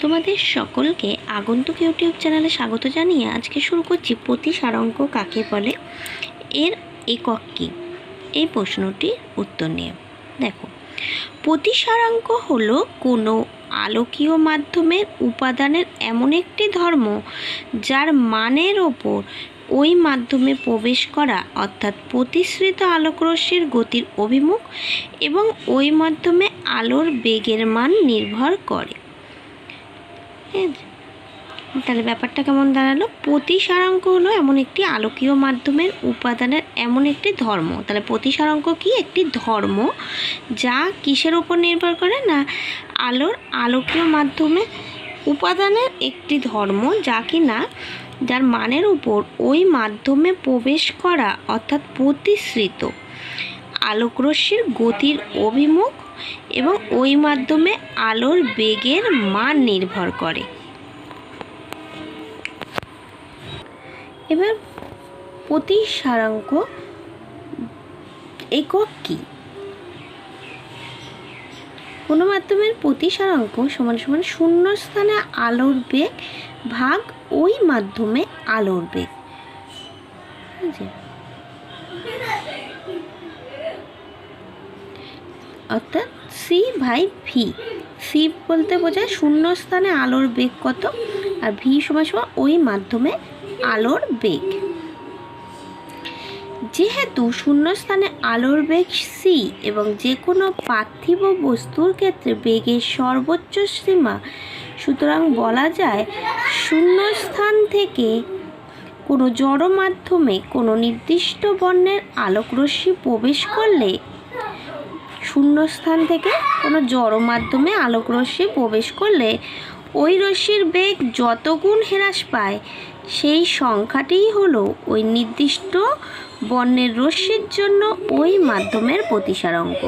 তোমাদের সকলকে আগন্তুক ইউটিউব চ্যানেলে স্বাগত জানিয়ে আজকে শুরু করছি প্রতিসারাঙ্ক কাকে বলে? এর একক কী? এই প্রশ্নটির উত্তর নিয়ে। দেখো প্রতিসারাঙ্ক হলো কোনো আলোকীয় মাধ্যমের উপাদানের এমন একটি ধর্ম যার মানের ওপর ওই মাধ্যমে প্রবেশ করা, অর্থাৎ প্রতিশ্রিত আলোকরশ্মির গতির অভিমুখ এবং ওই মাধ্যমে আলোর বেগের মান নির্ভর করে? তাহলে ব্যাপারটা কেমন দাঁড়াল? প্রতিসারাঙ্ক হলো এমন একটি আলোকীয় মাধ্যমের উপাদানের এমন একটি ধর্ম। তাহলে প্রতিসারাঙ্ক কি? একটি ধর্ম যা কিসের ওপর নির্ভর করে? না, আলোর আলোকীয় মাধ্যমে উপাদানের একটি ধর্ম যা কি না যার মানের উপর ওই মাধ্যমে প্রবেশ করা অর্থাৎ প্রতিশ্রিত আলোকরশ্মির গতির অভিমুখ এবং ওই মাধ্যমে আলোর বেগের মান নির্ভর করে। এবার প্রতিসারাঙ্ক একক কী? কোনো মাধ্যমের প্রতিসারাঙ্ক সমান সমান শূন্য স্থানে আলোর বেগ ভাগ ওই মাধ্যমে আলোর বেগ। ঠিক আছে? অর্থাৎ সি ভাই ভি সি বলতে বোঝায় শূন্য স্থানে আলোর বেগ কত, আর ভি সমান সমান ওই মাধ্যমে আলোর বেগ। যেহেতু শূন্যস্থানে আলোর বেগ সি এবং যে কোনো পার্থিব বস্তুর ক্ষেত্রে বেগের সর্বোচ্চ সীমা, সুতরাং বলা যায় শূন্যস্থান থেকে কোনো জড় মাধ্যমে কোনো নির্দিষ্ট বর্ণের আলোকরশ্মি প্রবেশ করলে শূন্যস্থান থেকে কোনো জড় মাধ্যমে আলোকরশ্মি প্রবেশ করলে ওই রশ্মির বেগ যত গুণ হ্রাস পায়, সেই সংখ্যাটিই হলো ওই নির্দিষ্ট বর্ণের রশ্মির জন্য ওই মাধ্যমের প্রতিসারাঙ্ক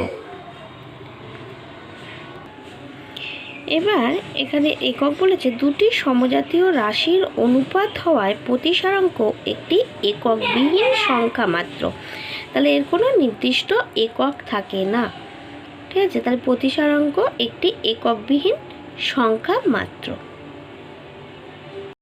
এবার এখানে একক বলেছে, দুটি সমজাতীয় রাশির অনুপাত হওয়ায় প্রতিসারাঙ্ক একটি এককবিহীন সংখ্যা মাত্র। তাহলে এর কোনো নির্দিষ্ট একক থাকে না। ঠিক আছে? তাহলে প্রতিসারাঙ্ক একটি এককবিহীন সংখ্যা মাত্র।